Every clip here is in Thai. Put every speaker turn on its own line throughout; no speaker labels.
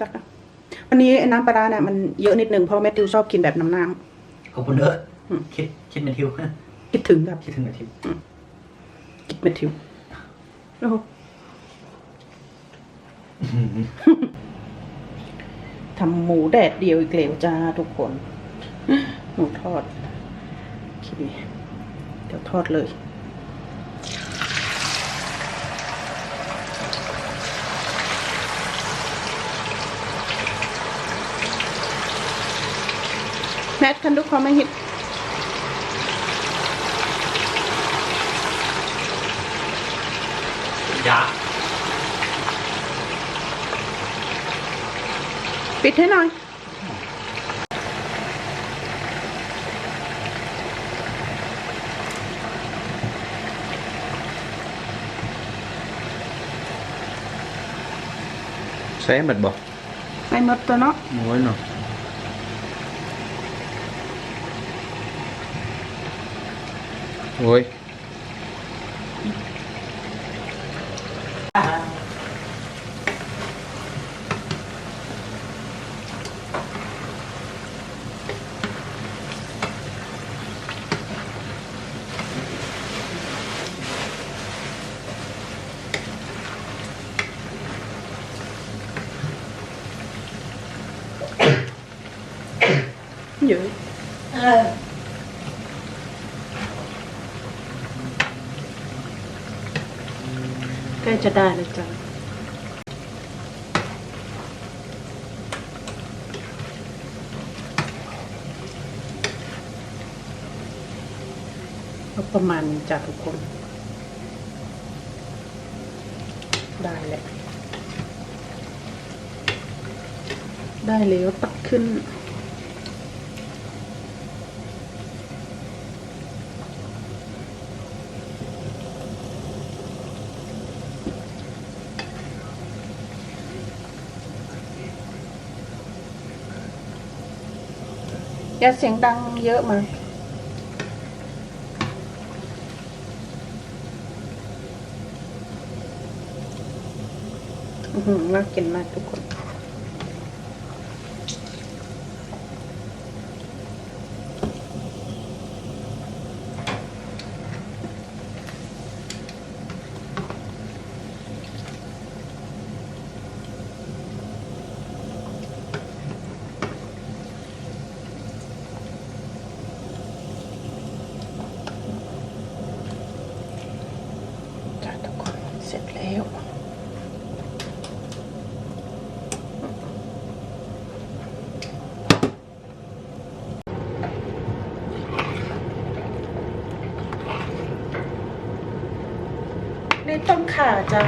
ตักอะวันนี้น้ำปลาร้าเนี่ยมันเยอะนิดนึงเพราะแมทธิวชอบกินแบบน้ำน้
ขอบคุณเด้ออ
ม
คิดคิดเป็นทิวำ
คิดถึงแบบ
คิดถึงอาทิตย์
คิดแมทธิวโอ้โหทำหมูแดดเดียวอีกแล้วจ้าทุกคน หมูทอดโอเคเดี๋ยวทอดเลย Matt, kan du komma hit?
ยา
ปิดให้หน่อย
ใช้ห มดบ่
ไม่หมดตัวเนาะ
โอ้ยเนาะโอ้ย
เจะได้แล้วจ้ะก็ประมาณนี้จ้ะทุกคน ได้แหละได้แล้วตักขึ้น อย่าเสียงดังเยอะมาอื้อหือน่ากินมากทุกคน จ้าทุกคนเสร็จแล้ว นี่ต้มข่าจ้า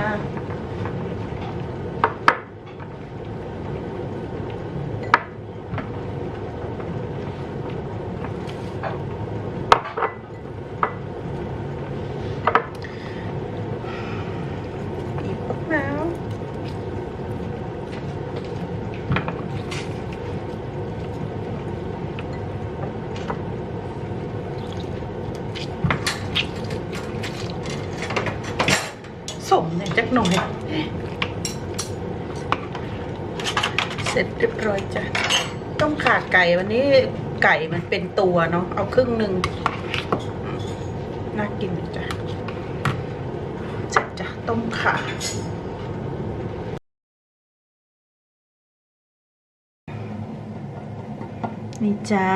อีกมะนาวสมเนี่ยจักหน่อย เส ร็จเรียบร้อยจ้ะต้มขาไก่วันนี้ไก่มันเป็นตัวเนาะเอาครึ่งหนึ่งน่ากินจ้ะเสร็จจ้ะต้มขานี่จ้า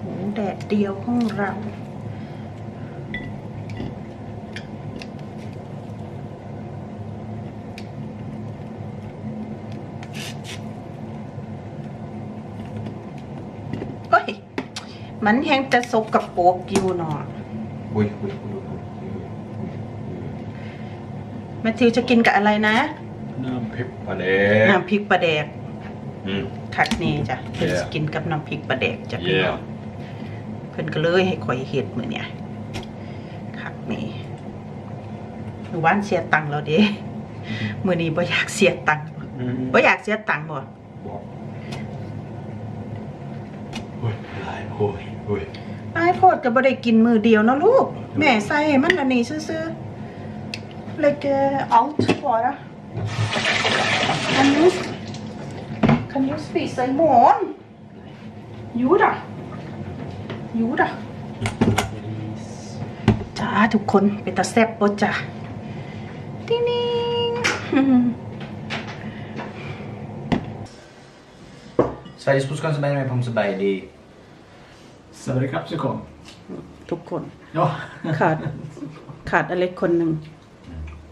หมูแดดเดียวของเรา เฮ้ย มันแห้งจะสกกับโปรกอยู่เนาะ
อุ้ยอุ้ยอุ้ยอุ้ย
แมทธิวจะกินกับอะไรนะ
น้ำพริกปลาแดก
น้ำพริกปลาแดก
อืม
คักนี่จ้ะเพิ่น
Yeah.
สิกินกับน้ำพริกปลาแดกจ้ะพี่น้อง
Yeah.
เพิ่นก็เลยให้ข่อยเฮ็ดมื้อเนี่ยคักนี่หนูว่านเสียตังค์แล้วเด้มื้อนี้บ่อยากเสียตังค์
อืม
บ่อยากเสียตังค์บ่
บอกโอ้ย หลายโอ้ยโอ้ย
นายโพดก็บ่ได้กินมื้อเดียวเนาะลูก แม่ใส่ให้มันอันนี้ซื่อๆ like uh, out bara. And nu Kan you spisa imorgon? Jo då. Jo då. จ้าทุกคนเป็นตาแซ่บปะจ้ะติ๊งนิง
Sveriges Postkonst med mig på Mosebaj. Det är
Sverige Capsicum.
ทุกคน
Ja.
ขาดขาดอเล็กคนหนึ่ง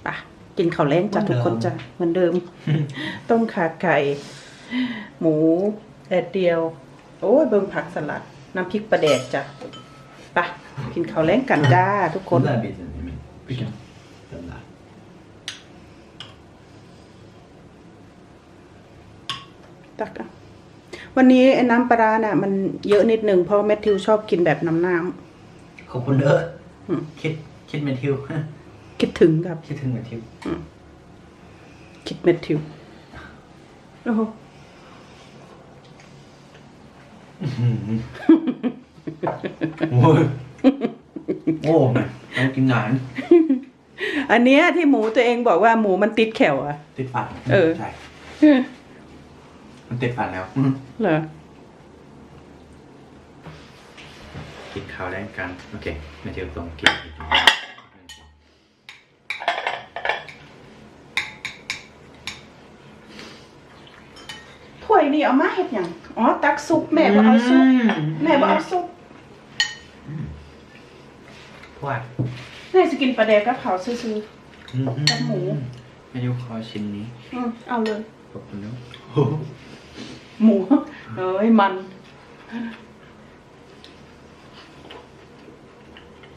ปะกินข้าวแล้งจ้ะทุกคนจ้ะเหมือนเดิม ต้มขาไก่ หมูแดดเดียว โอ้ยเบิ่งผักสลัด น้ำพริกปลาแดกจ้ะปะกินข้าวแล้งกันจ้าทุกคน
den där biten är min.
Vilken?
Den där.
ตักอะ วันนี้ไอ้น้ำปลาร้าน่ะมันเยอะนิดนึงเพราะแมทธิวชอบกินแบบน้ำน้
ขอบคุณเด้อ
อืม
คิดคิดเมทิวำ
คิดถึงครับ
คิดถึงเมทิว
คิดแมทธิวโอ้โห
โอ้ยโอ้ยต้องกินนาน
อันเนี้ยที่หมูตัวเองบอกว่าหมูมันติดแขวอะ
ติดฟัน
เออ
ใช่ มันติดฟันแล้ว
เหรอ
กินข้าวแรงกัน โอเคเมทิวต้องกินอีก
ถ้วยนี่เอามาเฮ็ดหยังอ๋อ ตักซุปแม่บ่เอาซุปแม่บ่เอาซุป
พวก
แม่จะกินปลาแดกกับเผาซื่อกับหมู
เมทิวขอชิ้นนี้
ๆอืมเอาเลย
ขอบคุณเด้อ
หมูเอ้ยมัน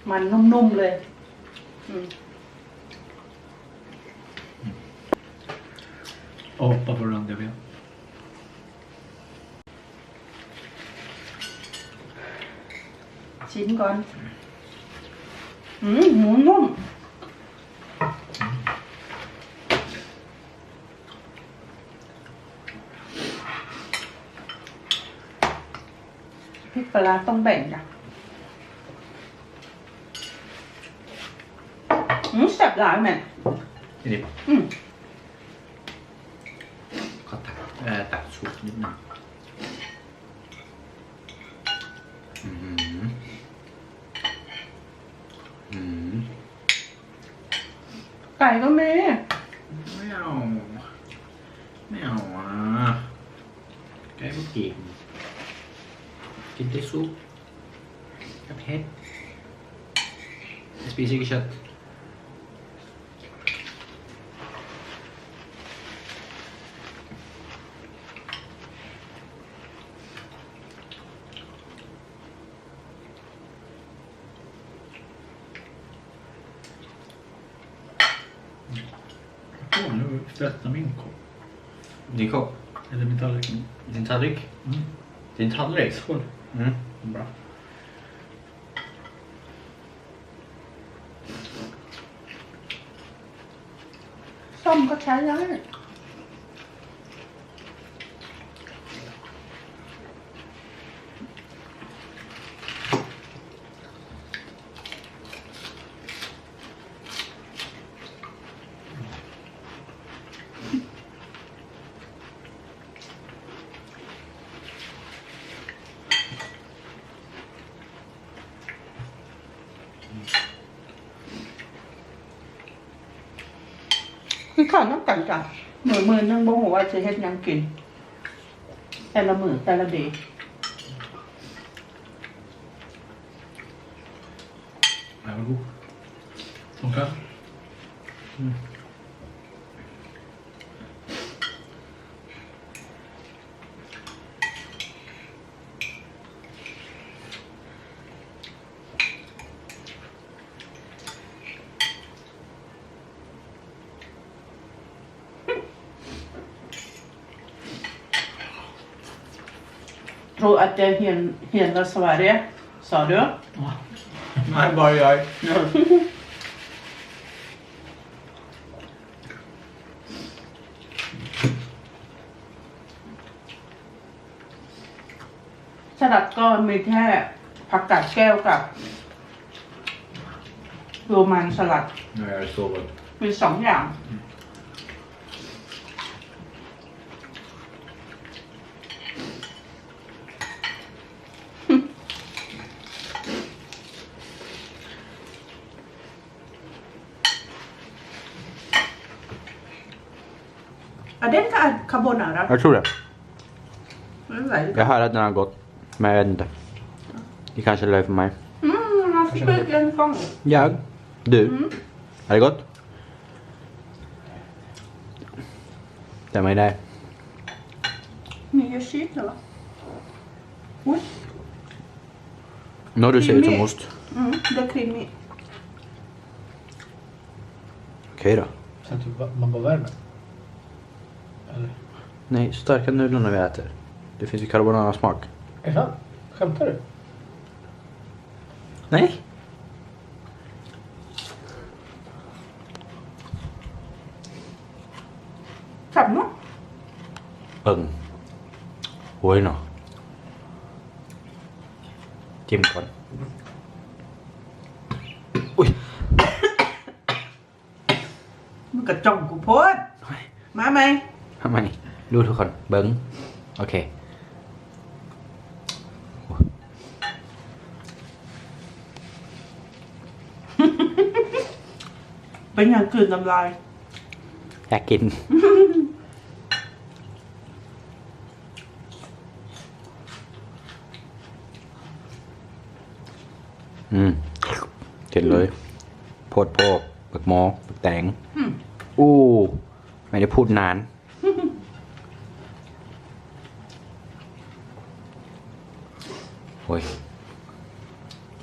มันนุ่มๆเลยอืม
Och hoppa på Randevia.
ชิ้นก่อน อืมหมูนุ่ม พริกป ลาร้าต้องแบ่งจ้ะอืมแซ่บหลายแม่
ทีนี้
อืม
ขอตักเอ่อตักซุปนิดหน่อยอืมอืม
ไก่ก็มี
ไม่ กินแต่ซุปกับเห็ด Jag spiser ikke kjøtt.
Åh, nu tvättar min kopp.
Din kopp?
Eller min tallrik.
Din tallrik?
Mm.
Din tallrik?
Skål. Bra.
ส้มก็ใช้ได้ คือข้าวน้ำกันจ้ะมือมือนั่งบ่หัวว่าจะเฮ็ดยังกิน แต่ละมือแต่ละเดย์
Den var god. Smakar.
Tror att det är hel, hela Sverige, sa du?
Nej, bara jag.
s ลัดก็มีแค่ผักกาดแก้วกับโรมันสลัด
Nu är jag sovit.
มีสองอย่าง carbonara?
Jag tror det.
Den är väldigt
Jag hör att den har gått. Men jag vet inte. Det kanske är för mig.
Mm, han fick ut en gång.
Jag? Du? Är det gott? Den var ju där.
Nya kyl eller? Oj.
Nu du ser ut som ost.
Mm, det är creamy.
Okej då.
Sen typ man bara värmer. Eller?
Nej, starka nudlarna vi äter. Det finns ju carbonara-smak.
Är det sant? Skämtar du?
Nej.
Samma.
Ừm. Ui nè. Chim con. Ui.
มันกระจ่องกูโพดมาไหม
ทำไม ดูทุกคนเบิ้งโอเค
เป็นอย่างกลืนน้ำลาย
อยากกิน อืมเจ็ดเลยโพดโพกเบิกหมอเบิกแตง
อืม
อู้ ไม่ได้พูดนาน โอ้ย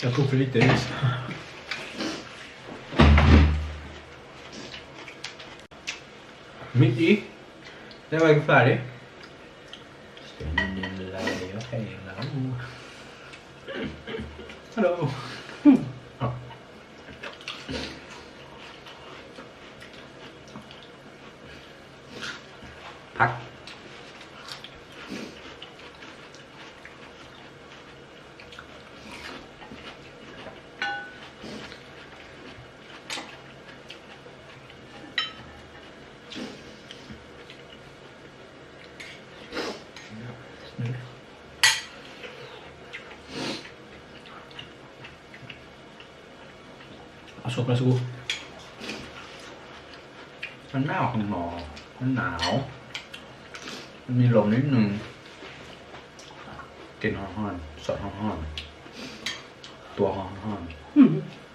Eu comprei três. Medi. Deve que farei.
Alltså, varsågod.
มันหน้าออกหนอมันหนาว มันมีลมนิดนึงกินห้อนๆสดห้อนๆตัวห้อน
อืม
ๆ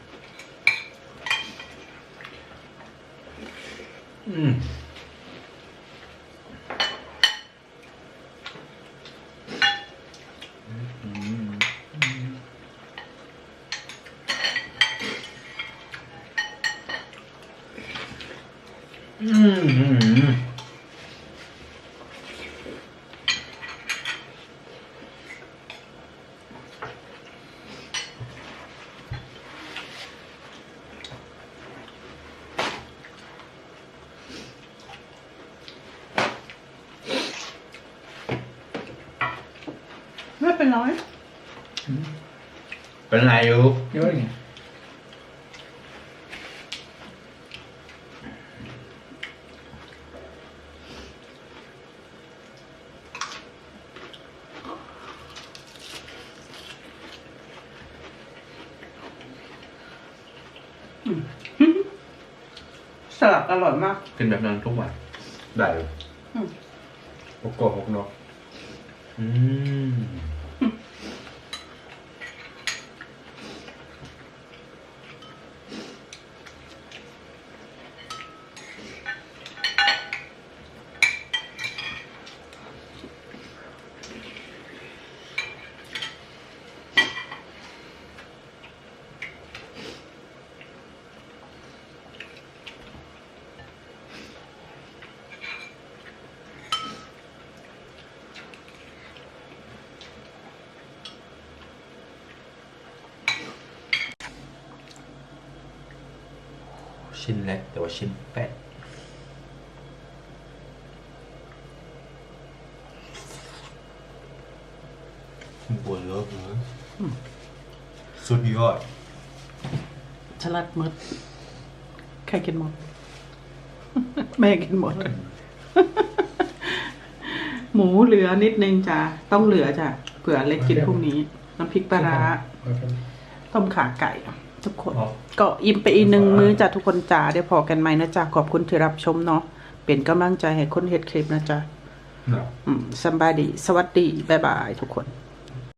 อืมอืมอืม
ไม่เป็นไร
เป็นไรอยู่
Gör inget.
Mm. สลัดอร่อยมาก
กินแบบนั้นทุกวันได้เลย
อืม
โกโก้ฮกเนาะอืม
ชิ้นเล็กแต่ว่าชิ้นแป๊ด
ปวดเลิกเลยสุดยอด
ฉลัดหมดใครกินหมด แม่กินหมด หมูเหลือนิดนึงจ้ะต้องเหลือจ้ะเผื่อเล็กกินพรุ่งนี้ น้ำพริกปลาร้าต้มขาไก่ ทุกคน ก็อิ่มไปอีกหนึ่งมื้อจ้ะทุกคนจ้าเดี๋ยวพอกันใหม่นะจ๊ะขอบคุณที่รับชมเนาะเป็นกำลังใจให้คนเฮ็ดคลิปนะจ๊ะ
เนาะ
อืมสำบายดี สวัสดี บ๊ายบายทุกคน